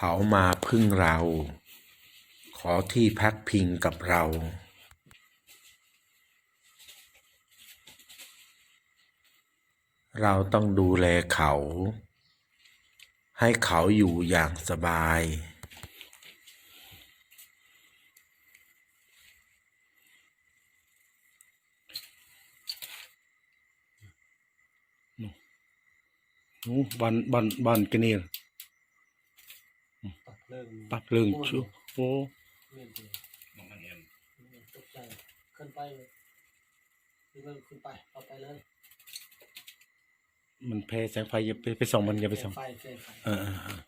เขามาพึ่งเรา ขอที่พักพิงกับเรา เราต้องดูแลเขา ให้เขาอยู่อย่างสบายนู้บ้านบ้านบ้านกันนี่ตัดเรื่องปักเรื่องชูโอ้เรื่องเดียวตกใจขึ้นไปเลยขึ้นไปขึ้นไปเอาไปเลย มันแพ้แสงไฟอย่าไปไปส่องมันอย่าไปส่องไฟเฟไฟเออเออเออ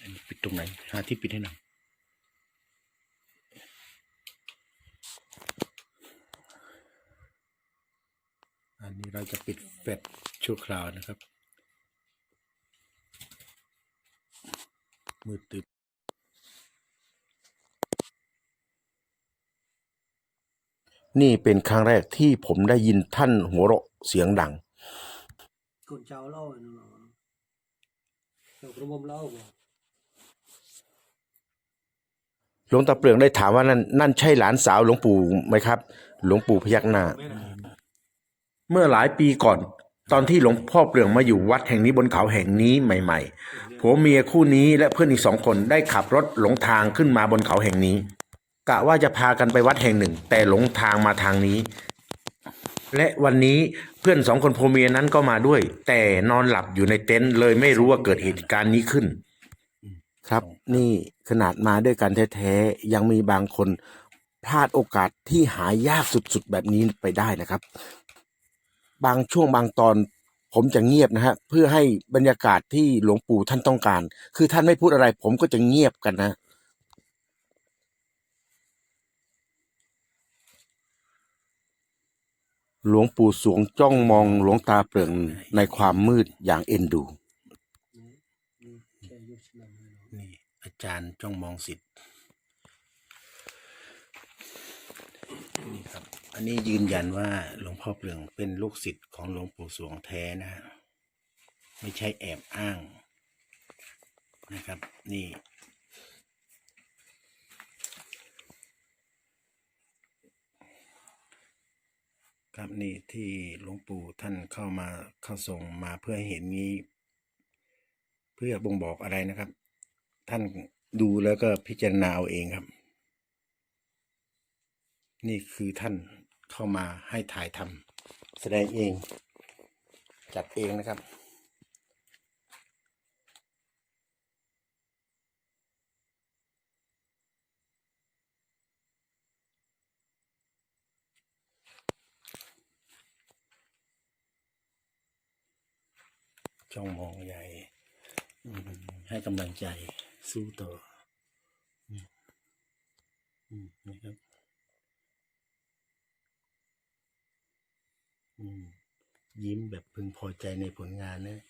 อันนี้ปิดตรงไหนหาที่ปิดให้หน่อยอันนี้เราจะปิดแฟลชชั่วคราวนะครับ มืดตึบนี่เป็นครั้งแรกที่ผมได้ยินท่านหัวเราะเสียงดังคนเจ้าเล่าเนาะเจ้ากระมมเล่าบ่หลวงตาเปลืองได้ถามว่านั่นนั่นใช่หลานสาวหลวงปู่ไหมครับ หลวงปู่พยักหน้า เมื่อหลายปีก่อน ตอนที่หลวงพ่อเปลืองมาอยู่วัดแห่งนี้บนเขาแห่งนี้ใหม่ๆผัวเมียคู่นี้และเพื่อนอีกสองคนได้ขับรถหลงทางขึ้นมาบนเขาแห่งนี้ กะว่าจะพากันไปวัดแห่งหนึ่ง แต่หลงทางมาทางนี้ และวันนี้เพื่อนสองคนผัวเมียนั้นก็มาด้วย แต่นอนหลับอยู่ในเต็นท์เลยไม่รู้ว่าเกิดเหตุการณ์นี้ขึ้น ครับนี่ขนาดมาด้วยกันแท้ๆยังมีบางคนพลาดโอกาสที่หายากสุดๆ แบบนี้ไปได้นะครับ บางช่วงบางตอนผมจะเงียบนะฮะเพื่อให้บรรยากาศที่หลวงปู่ท่านต้องการ คือท่านไม่พูดอะไร ผมก็จะเงียบกันนะหลวงปู่สวงจ้องมองหลวงตาเปลืองในความมืดอย่างเอ็นดู นี่ อาจารย์จ้องมองสิทธิ์นี่ครับ อันนี้ยืนยันว่าหลวงพ่อเปลืองเป็นลูกศิษย์ของหลวงปู่สวงแท้นะฮะไม่ใช่แอบอ้างนะครับ นี่ ครับนี่ที่หลวงปู่ท่านเข้ามาเข้าทรงมาเพื่อเห็นนี้ เพื่อบ่งบอกอะไรนะครับ ท่านดูแล้วก็พิจารณาเอาเองครับ นี่คือท่าน เข้ามาให้ถ่ายทำแสดงเอง จัดเองนะครับจ้องมองใหญ่อืมให้กำลังใจสู้ต่ออืมอืมนะครับอืม ยิ้มแบบพึงพอใจในผลงานนะ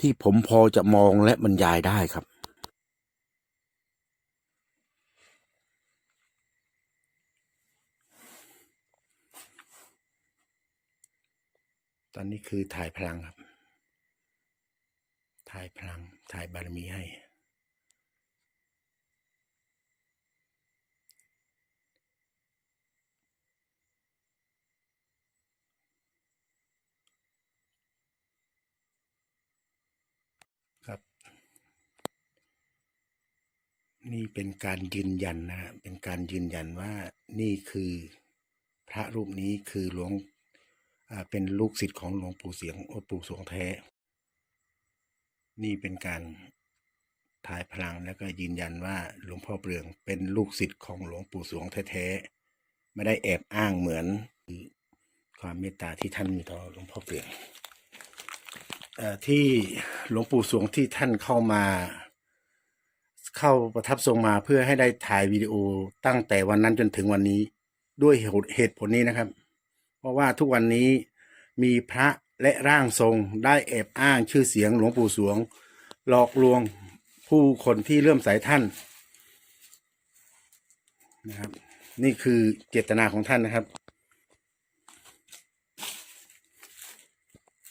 ที่ผมพอจะมองและบรรยายได้ครับ ตอนนี้คือถ่ายพลังครับ ถ่ายพลัง ถ่ายบารมีให้ ครับ นี่เป็นการยืนยันนะเป็นการยืนยันว่านี่คือพระรูปนี้คือหลวง เป็นลูกศิษย์ของหลวงปู่เสียงโอปู่สวงแท้ นี่เป็นการถ่ายพลังแล้วก็ยืนยันว่าหลวงพ่อเปลืองเป็นลูกศิษย์ของหลวงปู่สวงแท้ๆไม่ได้แอบอ้างเหมือนความเมตตาที่ท่านมีต่อหลวงพ่อเปลืองอที่หลวงปู่สวงที่ท่านเข้ามา เข้าประทับทรงมาเพื่อให้ได้ถ่ายวิดีโอตั้งแต่วันนั้นจนถึงวันนี้ด้วยเหตุผลนี้นะครับ ราะว่าทุกวันนี้มีพระและร่างทรงได้แอบอ้างชื่อเสียงหลวงปู่สวง หลอกลวงผู้คนที่เริ่อมใสท่านนะครับ นี่คือเจตนาของท่านนะครับ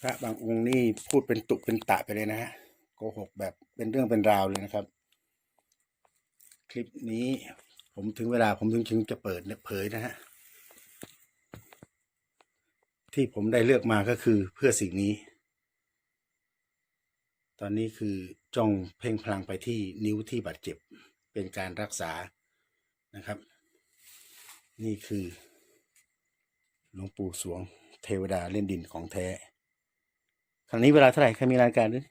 พระบางองค์นี่พูดเป็นตุเป็นตะไปเลยนะฮะโกหกแบบเป็นเรื่องเป็นราวเลยนะครับ คลิปนี้ผมถึงเวลาผมถึงถึงจะเปิดเผยนะฮะ ที่ผมได้เลือกมาก็คือเพื่อสิ่งนี้ ตอนนี้คือจ้องเพ่งพลังไปที่นิ้วที่บาดเจ็บ เป็นการรักษานะครับ นี่คือหลวงปู่สวงเทวดาเล่นดินของแท้ ครั้งนี้เวลาเท่าไหร่ใครมีรายการด้วย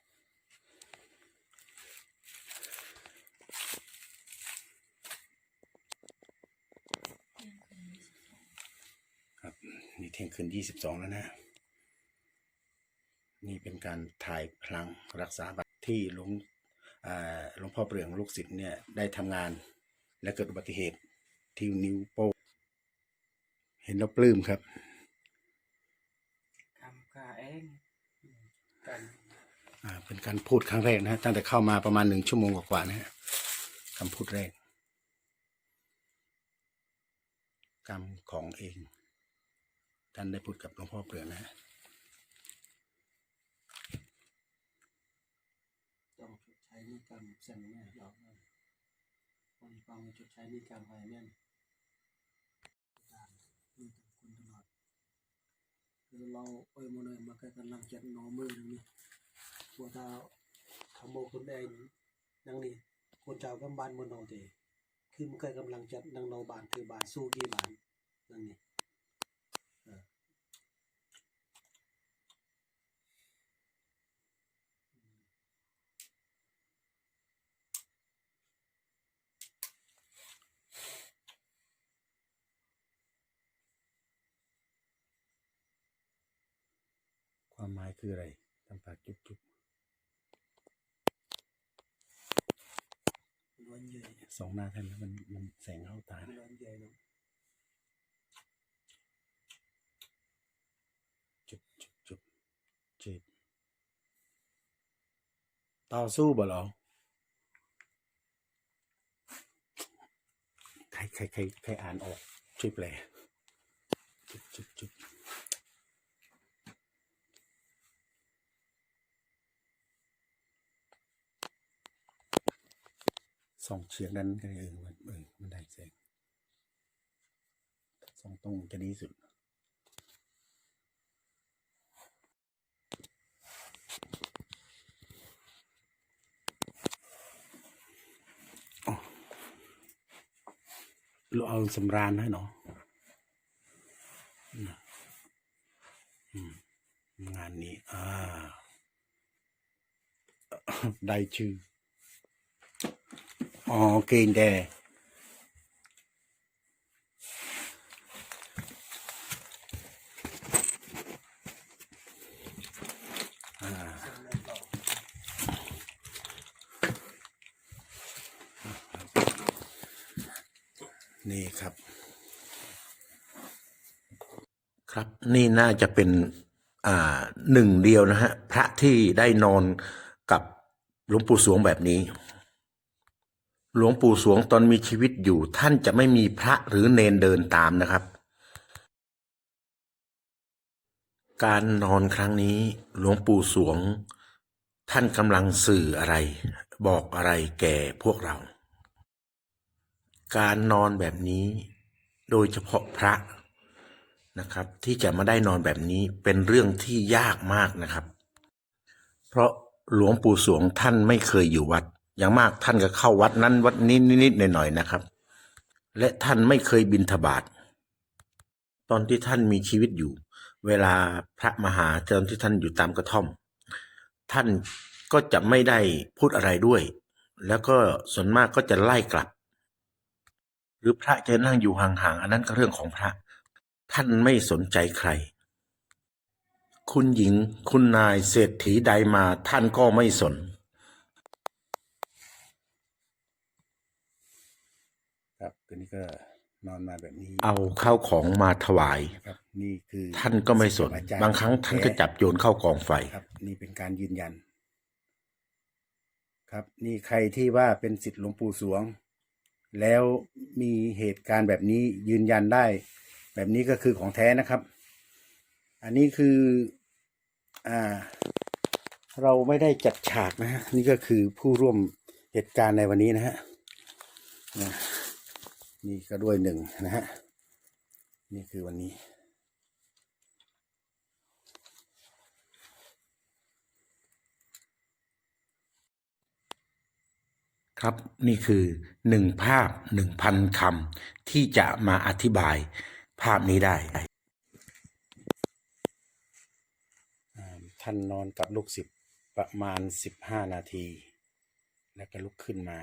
ครับ นี่ เที่ยงคืนยี่สิบสองแล้วนะ นี่เป็นการถ่ายพลังรักษาบัตรที่หลวงอ่าหลวงพ่อเปลืองลูกศิษย์เนี่ยได้ทำงาน และเกิดอุบัติเหตุที่นิ้วโป้งเห็นแล้วปลื้มครับทำขาเองกันอ่าเป็นการพูดครั้งแรกนะฮะตั้งแต่เข้ามาประมาณหนึ่งชั่วโมงกว่าๆนะฮะคำพูดแรก กรรมของเอง ท่านได้พูดกับหลวงพ่อเปลือนะฮะต้องชดใช้นิกรรมเส้นแม่เราคนฟังชดใช้นิกรรมไปแม่นการนี่ต่างคนตลอดคือเราเอ้ยโมเนยมาแค่กำลังจัดหนอมืออย่งนี้บัวตาขโมยคนใดนังนี่คนเจ้ากำบานบนนองเตคือมันเคยกำลังจัดนางนอบานคือบานสู้กี่บานนั่นนี่ ความหมายคืออะไรทำปากจุบจุบร้อนเยยสองหน้าท่านแล้วมันมันแสงเข้าตานะร้อนเยยเนาะจุบจุบจุบจีบต่อสู้บ่เหรอใครใครใครใครอ่านออกช่วยแปลจุบจุบจุบ ส่องเฉียงนั้นก็ได้เออมันเออมันได้แสงส่องตรงจะดีสุดเราเอาสำราญให้เนาะงานนี้ อ่า ได้ชื่อ อ๋อเกณฑ์แดอ่านี่ครับครับนี่น่าจะเป็นอ่าหนึ่งเดียวนะฮะพระที่ได้นอนกับหลวงปู่สวงแบบนี้ หลวงปู่สวงตอนมีชีวิตอยู่ ท่านจะไม่มีพระหรือเนนเดินตามนะครับ การนอนครั้งนี้หลวงปู่สวง ท่านกำลังสื่ออะไร บอกอะไรแก่พวกเรา การนอนแบบนี้โดยเฉพาะพระนะครับ ที่จะมาได้นอนแบบนี้เป็นเรื่องที่ยากมากนะครับ เพราะหลวงปู่สวงท่านไม่เคยอยู่วัด อย่างมากท่านก็เข้าวัดนั้นวัดนี้นิดๆหน่อยๆนะครับ และท่านไม่เคยบินทบาทตอนที่ท่านมีชีวิตอยู่ เวลาพระมหาเจริญที่ท่านอยู่ตามกระท่อม ท่านก็จะไม่ได้พูดอะไรด้วย แล้วก็ส่วนมากก็จะไล่กลับ หรือพระจะนั่งอยู่ห่างๆอันนั้นก็เรื่องของพระ ท่านไม่สนใจใคร คุณหญิง คุณนายเศรษฐีใดมาท่านก็ไม่สน ครับ ตัวนี้ก็นอนมาแบบนี้ เอาข้าวของมาถวายนะครับ นี่คือท่านก็ไม่สนศิษย์กับอจย์บางครั้งท่านก็จับโยนเข้ากองไฟ ครับ นี่เป็นการยืนยัน ครับ นี่ใครที่ว่าเป็นสิทธิ์หลวงปู่สวง แล้วมีเหตุการณ์แบบนี้ยืนยันได้ แบบนี้ก็คือของแท้นะครับ อันนี้คือ อ่า เราไม่ได้จัดฉากนะฮะ นี่ก็คือผู้ร่วมเหตุการณ์ในวันนี้นะฮะ นี่ก็ด้วยหนึ่งนะฮะ นี่คือวันนี้ ครับนี่คือหนึ่งภาพหนึ่งพันคำที่จะมาอธิบายภาพนี้ได้ท่านนอนกับลูกศิษย์ประมาณสิบห้านาที แล้วก็ลุกขึ้นมา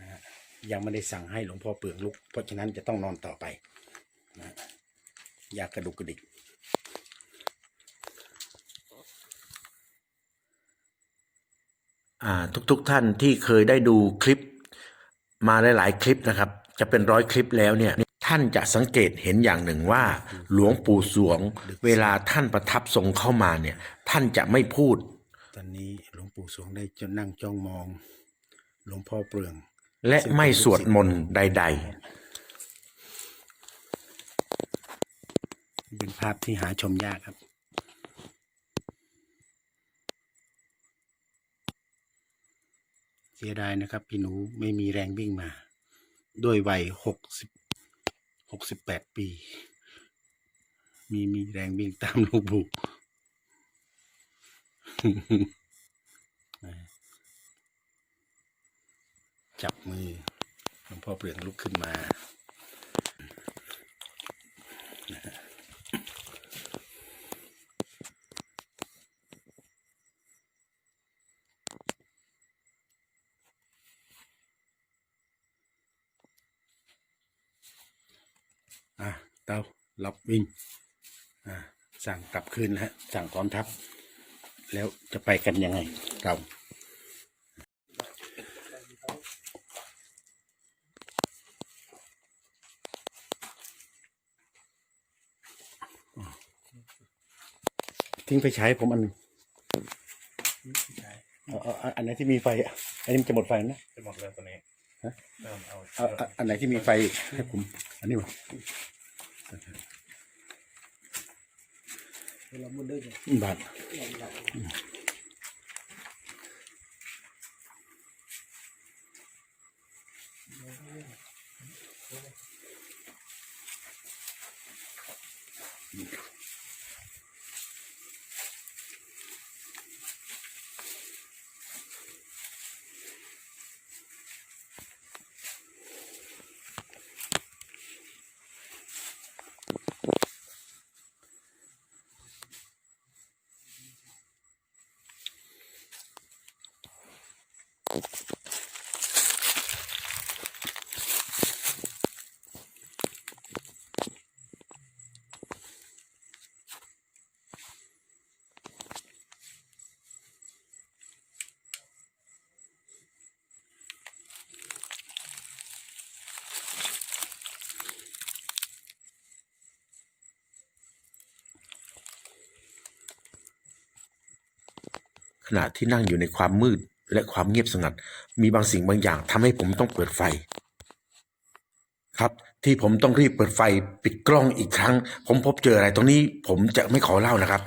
นะฮะ ยังไม่ได้สั่งให้หลวงพ่อเปลืองลุก เพราะฉะนั้นจะต้องนอนต่อไปนะอยากกระดุกกระดิกอ่าทุกๆทท่านที่เคยได้ดูคลิป มาหลายๆคลิปนะครับ จะเป็นร้อยคลิปแล้วเนี่ยท่านจะสังเกตเห็นอย่างหนึ่งว่า หลวงปู่สวง เวลาท่านประทับทรงเข้ามาเนี่ย ท่านจะไม่พูด ตอนนี้หลวงปู่สวงได้จะนั่งจ้องมอง หลวงพ่อเปลือง และไม่สวดมนต์ใดเป็นภาพที่หาชมยากครับ เสียดายนะครับพี่หนูไม่มีแรงวิ่งมา ด้วยวัยหกสิบหกสิบแปดปี มีมีแรงวิ่งตามลูกบุก จับมือหลวงพ่อเปลืองลุกขึ้นมาอะเต้ารับวิ่งอ่าสั่งกลับคืนนะฮะสั่งกองทัพ แล้วจะไปกันยังไงเรา ทิ้งไปใช้ผมอันหนึ่งเอาเอาเอาอันไหนที่มีไฟอะอันนี้มันจะหมดไฟนะ จะหมดแล้วตัวนี้ฮะ เริ่มเอาเอาเอาอันไหนที่มีไฟให้ผม อันนี้วะเวลามุนเด้อจ้ะบาทๆข ณะที่นั่งอยู่ในความมืดและความเงียบสงัด มีบางสิ่งบางอย่างทำให้ผมต้องเปิดไฟ ครับที่ผมต้องรีบเปิดไฟปิดกล้องอีกครั้ง ผมพบเจออะไรตรงนี้ผมจะไม่ขอเล่านะครับ